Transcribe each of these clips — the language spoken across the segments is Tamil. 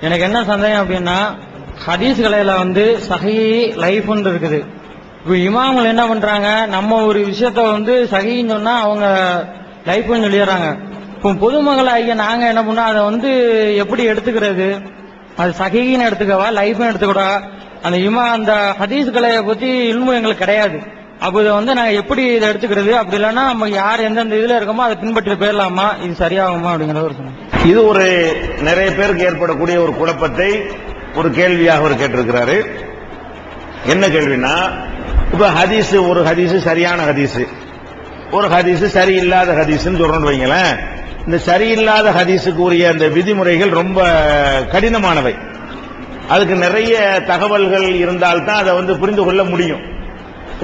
எனக்கு என்ன சந்தேகம் அப்படின்னா ஹதீஸ் கலையில வந்து சஹி லைஃப்னு இருக்குது. இப்போ இமாம்கள் என்ன பண்றாங்க நம்ம ஒரு விஷயத்த வந்து சகின்னு சொன்னா அவங்க லைஃப்னு சொல்லிடுறாங்க. இப்போ பொதுமக்கள் ஐயா நாங்க என்ன பண்ணோம் அதை வந்து எப்படி எடுத்துக்கிறது? அது சகின்னு எடுத்துக்கவா லைஃப்னு எடுத்துக்கூடா அந்த இமா அந்த ஹதீஸ் கலையை பத்தி இன்மும் எங்களுக்கு கிடையாது. அப்போ இதை வந்து நாங்க எப்படி இதை எடுத்துக்கிறது? அப்படி இல்லைன்னா நம்ம யார் எந்தெந்த இதுல இருக்கோமோ அதை பின்பற்றி போயிடலாமா? இது சரியாகுமா அப்படிங்கிறத ஒரு சொன்னேன் இது ஒரு நிறைய பேருக்கு ஏற்படக்கூடிய ஒரு குழப்பத்தை ஒரு கேள்வியாக அவர் கேட்டிருக்கிறாரு. என்ன கேள்வினா இப்ப ஹதீஸ் ஒரு ஹதீஸ் சரியான ஹதீஸ். ஒரு ஹதீஸ் சரியில்லாத ஹதீஸ்ன்னு சொல்றோம்னு வைங்களேன். இந்த சரியில்லாத ஹதீஸுக்கு உரிய அந்த விதிமுறைகள் ரொம்ப கடினமானவை. அதுக்கு நிறைய தகவல்கள் இருந்தால்தான் அதை வந்து புரிந்து கொள்ள முடியும்.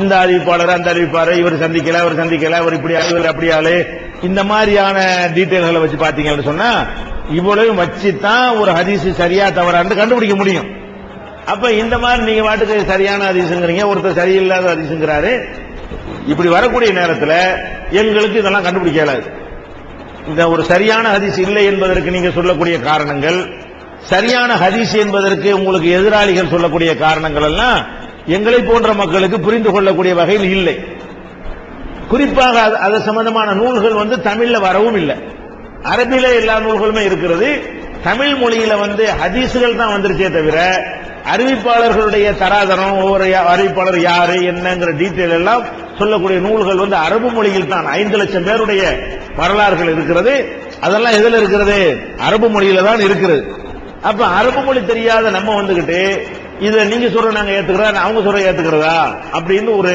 இந்த அறிவிப்பாளர் அந்த அறிவிப்பாளர் இவர் சந்திக்கல அவர் சந்திக்கல அவர் இப்படி ஆளு, இவர் அப்படி ஆளு. இந்த மாதிரியான டீட்டெயில்களை வச்சு பாத்தீங்கன்னு சொன்னா இவ்வளவு வச்சு தான் ஒரு ஹதீஸ் சரியா தவறான்னு கண்டுபிடிக்க முடியும். அப்ப இந்த மாதிரி நீங்க வாட்டுக்கு சரியான ஹதீஸுங்கிறீங்க ஒருத்தர் சரியில்லாத ஹதீஸுங்கிறாரு. இப்படி வரக்கூடிய நேரத்தில் எங்களுக்கு இதெல்லாம் கண்டுபிடிக்க இயலாது இந்த ஒரு சரியான ஹதீஸ் இல்லை என்பதற்கு நீங்க சொல்லக்கூடிய காரணங்கள் சரியான ஹதீஸ் என்பதற்கு உங்களுக்கு எதிராளிகள் சொல்லக்கூடிய காரணங்கள் எல்லாம் எங்களை போன்ற மக்களுக்கு புரிந்து கொள்ளக்கூடிய வகையில் இல்லை. குறிப்பாக அது- அது சம்பந்தமான நூல்கள் வந்து தமிழ்ல வரவும் இல்லை. அரபில எல்லா நூல்களுமே இருக்கிறது. தமிழ் மொழியில வந்து ஹதீஸுகள் தான் வந்துருச்சே தவிர அறிவிப்பாளர்களுடைய தராதரம் ஒவ்வொரு அறிவிப்பாளர் யாரு என்னங்கிற டீட்டெயில் எல்லாம் சொல்லக்கூடிய நூல்கள் வந்து அரபு மொழியில் தான். ஐந்து லட்சம் பேருடைய வரலாறுகள் இருக்கிறது. அதெல்லாம் எதுல இருக்கிறது? அரபு மொழியில தான் இருக்கிறது. அப்ப அரபு மொழி தெரியாத நம்ம வந்துகிட்டு இதை நீங்க சொல்ற நாங்க ஏத்துக்கிறதா? அவங்க சொல்ற ஏத்துக்கிறதா? அப்படின்னு ஒரு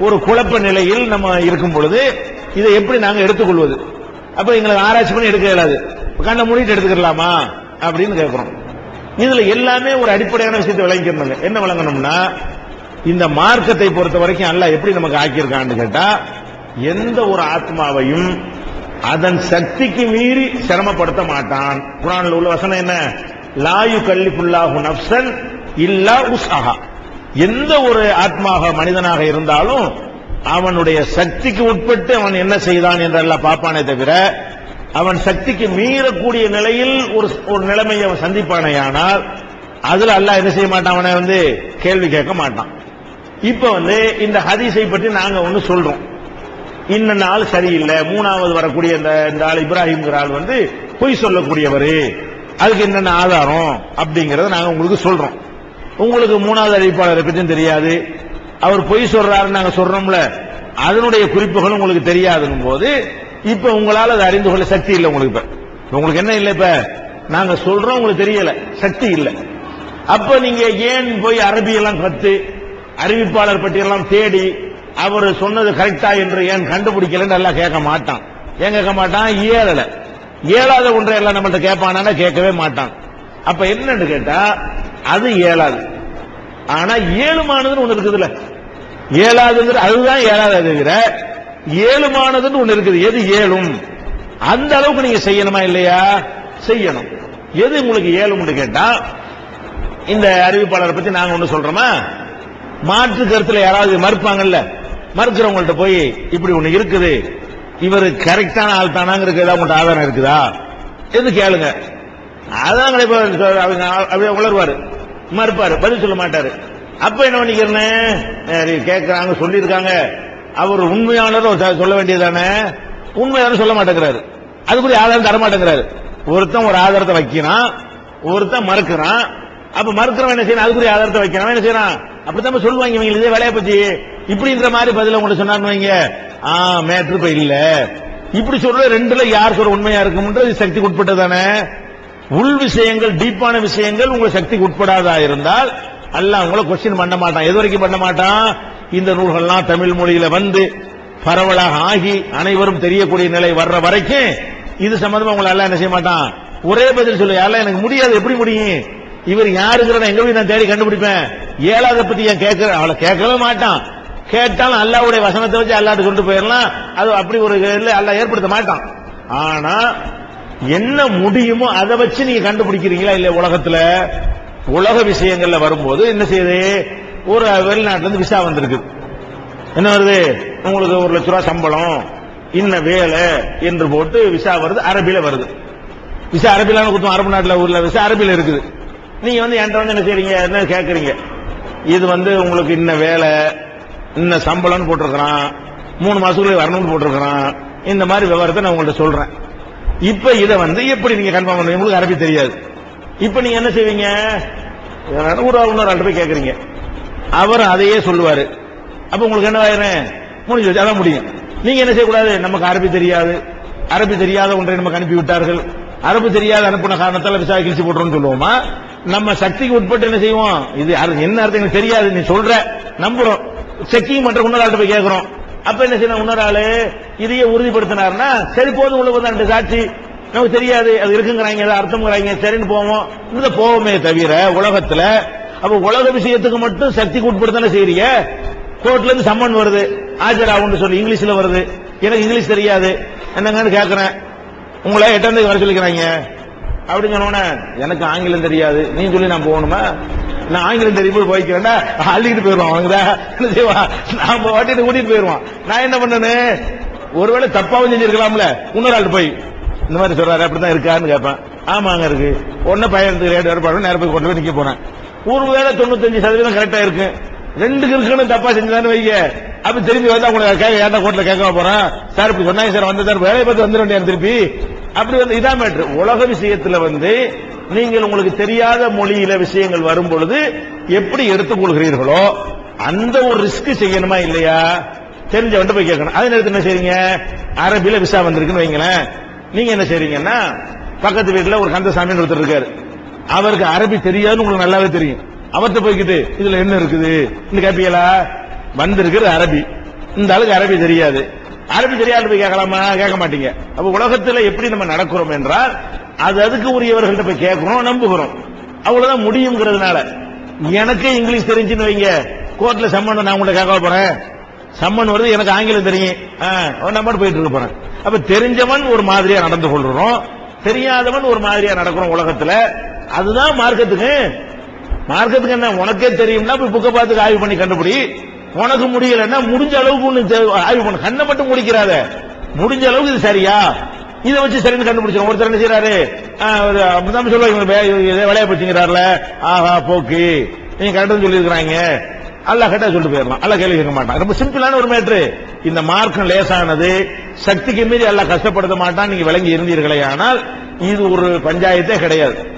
ஒரு குழப்ப நிலையில் நம்ம இருக்கும் பொழுது இதை எப்படி நாங்க எடுத்துக்கொள்வது? அப்ப எங்களை ஆராய்ச்சி பண்ணி எடுக்க இயலாது. கண்ணை மூடிட்டு எடுத்துக்கலாமா? அப்படின்னு கேட்கிறோம் இதுல எல்லாமே ஒரு அடிப்படையான விஷயத்தை விளங்கிக்கணுங்க என்ன விளங்கணும்னா இந்த மார்க்கத்தை பொறுத்த வரைக்கும் அல்ல எப்படி நமக்கு ஆக்கியிருக்கான்னு கேட்டா எந்த ஒரு ஆத்மாவையும் அதன் சக்திக்கு மீறி சிரமப்படுத்த மாட்டான். குரானில் உள்ள வசனம் என்ன? லாயு கல்லிப்புல்லாஹு நப்சன் இல்லா உஸ்அஹா. எந்த ஒரு ஆத்மாக மனிதனாக இருந்தாலும் அவனுடைய சக்திக்கு உட்பட்டு அவன் என்ன செய்தான் என்றெல்லாம் பார்ப்பானே தவிர அவன் சக்திக்கு மீறக்கூடிய நிலையில் ஒரு ஒரு நிலைமையை அவன் சந்திப்பானையானால் அதுல அல்லாஹ் என்ன செய்ய மாட்டான்? அவனை வந்து கேள்வி கேட்க மாட்டான். இப்ப வந்து இந்த ஹதீஸை பற்றி நாங்க ஒன்னு சொல்றோம். இன்ன ஆள் சரியில்லை. மூணாவது வரக்கூடிய இந்த இந்த ஆள் இப்ராஹிம்ங்கிற ஆள் வந்து பொய் சொல்லக்கூடியவர். அதுக்கு என்னென்ன ஆதாரம் அப்படிங்கறத நாங்க உங்களுக்கு சொல்றோம். உங்களுக்கு மூணாவது அறிவிப்பாளரை பற்றியும் தெரியாது. அவர் பொய் சொல்றாருன்னு நாங்க சொல்றோம்ல அதனுடைய குறிப்புகள் உங்களுக்கு தெரியாதுங்கும் போது இப்ப உங்களால் அதை அறிந்து கொள்ள சக்தி இல்லை உங்களுக்கு இப்ப. உங்களுக்கு என்ன இல்லை இப்ப? நாங்க சொல்றோம் உங்களுக்கு தெரியல. சக்தி இல்லை. அப்ப நீங்க ஏன் போய் அரபியெல்லாம் கத்து அறிவிப்பாளர் பற்றியெல்லாம் தேடி அவர் சொன்னது கரெக்டா என்று ஏன் கண்டுபிடிக்கலன்னு எல்லாம் கேட்க மாட்டான். ஏன் கேட்க மாட்டான்? ஏழல. ஏழாத ஒன்றை எல்லாம் நம்மள்ட்ட கேட்பானா கேட்கவே மாட்டான். அப்ப என்னன்னு கேட்டா அது ஏழாது. ஆனா ஏழுமானதுன்னு ஒண்ணு இருக்குதுல்ல. ஏழாதுங்கிற அதுதான் ஏழாவது தவிர ஏழுமானதுன்னு ஒண்ணு இருக்குது. எது ஏழும்? அந்த அளவுக்கு நீங்க செய்யணுமா இல்லையா? செய்யணும். எது உங்களுக்கு ஏழும்னு கேட்டா இந்த அறிவிப்பாளரை பத்தி நாங்க ஒண்ணு சொல்றோமா? மாற்று கருத்துல யாராவது மறுப்பாங்கல்ல? மறுக்கிறவங்கள்ட்ட போய் இப்படி ஒண்ணு இருக்குது. இவர் கரெக்டான ஆள் தானாங்கிறது ஏதாவது உங்கள்கிட்ட ஆதாரம் இருக்குதா? எது கேளுங்க. அதாங்களே இப்ப அவங்க அப்படியே உளருவாரு. மறுப்பாரு பதில் சொல்ல மாட்டாரு. அப்ப என்ன பண்ணிக்கிறேன்? கேட்கறாங்க சொல்லியிருக்காங்க. அவர் உண்மையானவர் சொல்ல வேண்டியதானே உண்மையான சொல்ல மாட்டேங்கிறாரு. அதுக்குரிய ஆதாரம் தர மாட்டேங்கிறாரு ஒருத்தன் ஒரு ஆதாரத்தை வைக்கிறான் ஒருத்தன் மறுக்கிறான். அப்ப மறுக்கிறவன் என்ன செய்யணும் அதுக்குரிய ஆதாரத்தை வைக்கிறான். என்ன செய்யறான்? அப்படித்தான் சொல்லுவாங்க இவங்க இதே வேலையை பத்தி இப்படின்ற மாதிரி பதில உங்களுக்கு சொன்னான்னு வைங்க. ஆ மேட்ரு இப்ப இல்ல. இப்படி சொல்ற ரெண்டுல யார் சொல்ற உண்மையா இருக்கும்ன்றது சக்திக்கு உட்பட்டதானே உள் விஷயங்கள் டீப்பான விஷயங்கள் உங்க சக்திக்கு உட்படாதா இருந்தால் அல்ல உங்களை கொஸ்டின் பண்ண மாட்டான். எது வரைக்கும் பண்ண மாட்டான்? இந்த நூல்கள்லாம் தமிழ் மொழியில வந்து பரவலாக ஆகி அனைவரும் தெரியக்கூடிய நிலை வர்ற வரைக்கும் இது சம்பந்தமா உங்களை எல்லாம் என்ன செய்ய மாட்டான்? ஒரே பதில் சொல்லு யாரெல்லாம் எனக்கு முடியாது எப்படி முடியும்? இவர் யாருங்கிற எங்க போய் நான் தேடி கண்டுபிடிப்பேன்? ஏழாத பத்தி ஏன் கேட்கிற அவளை கேட்கவே மாட்டான். கேட்டாலும் அல்லாவுடைய வசனத்தை வச்சு அல்லாட்டு கொண்டு போயிடலாம். அது அப்படி ஒரு அல்ல ஏற்படுத்த மாட்டான். ஆனா என்ன முடியுமோ அதை வச்சு நீங்க கண்டுபிடிக்கிறீங்களா இல்ல உலகத்துல? உலக விஷயங்கள்ல வரும்போது என்ன செய்யுது? ஒரு வெளிநாட்டுல இருந்து விசா வந்திருக்கு. என்ன வருது? உங்களுக்கு ஒரு லட்ச ரூபா சம்பளம் இன்ன வேலை என்று போட்டு விசா வருது அரபில வருது. விசா அரபிலான குத்தம் அரபு நாட்டுல ஊர்ல விசா அரபில இருக்குது. நீங்க வந்து என்கிட்ட வந்து என்ன செய்றீங்க? என்ன கேக்குறீங்க? இது வந்து உங்களுக்கு இன்ன வேலை இன்ன சம்பளம்னு போட்டிருக்கிறான் மூணு மாசத்துக்குள்ள வரணும்னு போட்டிருக்கிறான். இந்த மாதிரி விவரத்தை நான் உங்கள்ட்ட சொல்றேன். இப்ப இதை வந்து எப்படி நீங்க கன்ஃபார்ம் பண்ணுவீங்க? உங்களுக்கு அரபி தெரியாது. இப்ப நீங்க என்ன செய்வீங்க? ஒரு இன்னொரு ஆள்கிட்ட போய் கேட்கறீங்க அவர் அதையே சொல்லுவாரு. அப்ப உங்களுக்கு என்ன ஆயிரும்? முடிஞ்சு வச்சு அதான் முடியும். நீங்க என்ன செய்யக்கூடாது? நமக்கு அரபி தெரியாது. அரபி தெரியாத ஒன்றை நமக்கு அனுப்பி விட்டார்கள் அரபு தெரியாத அனுப்பின காரணத்தால் விசா கிழிச்சு போட்டுறோம்னு சொல்லுவோமா? நம்ம சக்திக்கு உட்பட்டு என்ன செய்வோம்? இது என்ன அர்த்தம்? எனக்கு தெரியாது. நீ சொல்ற நம்புறோம். செக்கிங் பண்ற இன்னொரு ஆள்கிட்ட போய் கேட்கிறோம் அப்ப என்ன செய்யணும்? இன்னொரு ஆளு இதையே உறுதிப்படுத்தினார்னா சரி போதும் உள்ள வந்து ரெண்டு சாட்சி. நமக்கு தெரியாது அது இருக்குங்கிறாங்க ஏதோ அர்த்தம்ங்கிறாங்க சரின்னு போவோம். இந்த போவோமே தவிர உலகத்துல அப்ப உலக விஷயத்துக்கு மட்டும் சக்திக்கு உட்படுத்தானே செய்றீங்க? கோர்ட்ல இருந்து சம்மன் வருது. ஆஜராகும்னு சொல்லி இங்கிலீஷ்ல வருது. எனக்கு இங்கிலீஷ் தெரியாது. என்னங்கன்னு கேக்குறேன். உங்களை எட்டாம் தேதி வர சொல்லிக்கிறாங்க. அப்படின்னு சொன்னோன்னே எனக்கு ஆங்கிலம் தெரியாது. நீ சொல்லி நான் போகணுமா? நான் ஆங்கிலம் தெரியும் போய் போய்க்கிறேன்டா. அள்ளிக்கிட்டு போயிருவான் அவங்க என்ன செய்வான் நான் வாட்டிட்டு கூட்டிட்டு போயிருவான் நான் என்ன பண்ணனு? ஒருவேளை தப்பாவும் செஞ்சிருக்கலாம்ல. இன்னொரு ஆள் போய் இந்த மாதிரி சொல்றாரு அப்படிதான் இருக்கான்னு கேட்பேன். ஆமாங்க இருக்கு. ஒன்னு பயணத்துக்கு ரேட் ஏற்பாடு நேரம் போய் கொண்டு போய் நிக்க ஒரு ஒருவேளை தொண்ணூத்தஞ்சு சதவீதம் கரெக்டா இருக்கு. ரெண்டுக்கு இருக்குன்னு தப்பா செஞ்சுதானு வைங்க. அப்ப திருப்பி வந்தா உங்களுக்கு கேட்க ஏன்டா கோர்ட்ல கேட்க போறேன்? சார் இப்படி சொன்னாங்க சார் வந்து சார் வேலையை பார்த்து வந்துட வேண்டிய திருப்பி. அப்படி வந்து இதான் மேட்ரு உலக விஷயத்துல வந்து நீங்கள் உங்களுக்கு தெரியாத மொழியில விஷயங்கள் வரும் பொழுது எப்படி எடுத்துக்கொள்கிறீர்களோ அந்த ஒரு ரிஸ்க் செய்யணுமா இல்லையா? தெரிஞ்சவன்ட்டு போய் கேட்கணும். அதே நேரத்தில் என்ன செய்றீங்க? அரபில விசா வந்திருக்குன்னு வைங்களேன். நீங்க என்ன செய்றீங்கன்னா பக்கத்து வீட்டில் ஒரு கந்தசாமின்னு ஒருத்தர் இருக்காரு. அவருக்கு அரபி தெரியாதுன்னு உங்களுக்கு நல்லாவே தெரியும். அவர்கிட்ட போய்கிட்டு இதுல என்ன இருக்குது? இந்த கேப்பீங்களா? வந்திருக்கிறது அரபி. இந்த ஆளுக்கு அரபி தெரியாது. அரபி தெரியாது போய் கேட்கலாமா? கேட்க மாட்டீங்க அப்ப உலகத்துல எப்படி நம்ம நடக்கிறோம் என்றால் அது அதுக்கு உரியவர்கள்ட்ட போய் கேட்கிறோம் நம்புகிறோம். அவ்வளவுதான் முடியுங்கிறதுனால. எனக்கே இங்கிலீஷ் தெரிஞ்சுன்னு வைங்க. கோர்ட்ல சம்மன் நான் உங்களை கேட்க போறேன்? சம்மன் வருது எனக்கு ஆங்கிலம் தெரியும். ஆ, நான் போயிட்டு இருக்க போறேன். அப்ப தெரிஞ்சவன் ஒரு மாதிரியா நடந்து கொள்றோம். தெரியாதவன் ஒரு மாதிரியா நடக்கிறோம் உலகத்துல. அதுதான் மார்க்கத்துக்கு. மார்க்கத்துக்கு என்ன உனக்கே தெரியும்னா போய் புக்கை பார்த்து ஆய்வு பண்ணி கண்டுபிடி. உனக்கு முடியலன்னா முடிஞ்ச அளவுக்கு ஆய்வு பண்ண கண்ணை மட்டும் முடிக்கிறாத. முடிஞ்ச அளவுக்கு இது சரியா? இதை வச்சு சரின்னு கண்டுபிடிச்சோம் ஒருத்தர் என்ன செய்யறாரு ஆ, அப்படிதான் சொல்லுவாங்க வே- இதே ஆஹா போக்கு. நீங்க கரெக்டா சொல்லியிருக்கிறாங்க. அல்ல கேட்டா சொல்லிட்டு போயிடலாம். அல்ல கேள்வி கேட்க மாட்டான். ரொம்ப சிம்பிளான ஒரு மேட்ரு இந்த மார்க்கம் லேசானது. சக்திக்கு மீறி எல்லாம் கஷ்டப்படுத்த மாட்டான். நீங்க விளங்கி இருந்தீர்களே ஆனால் இது ஒரு பஞ்சாயத்தே கிடையாது.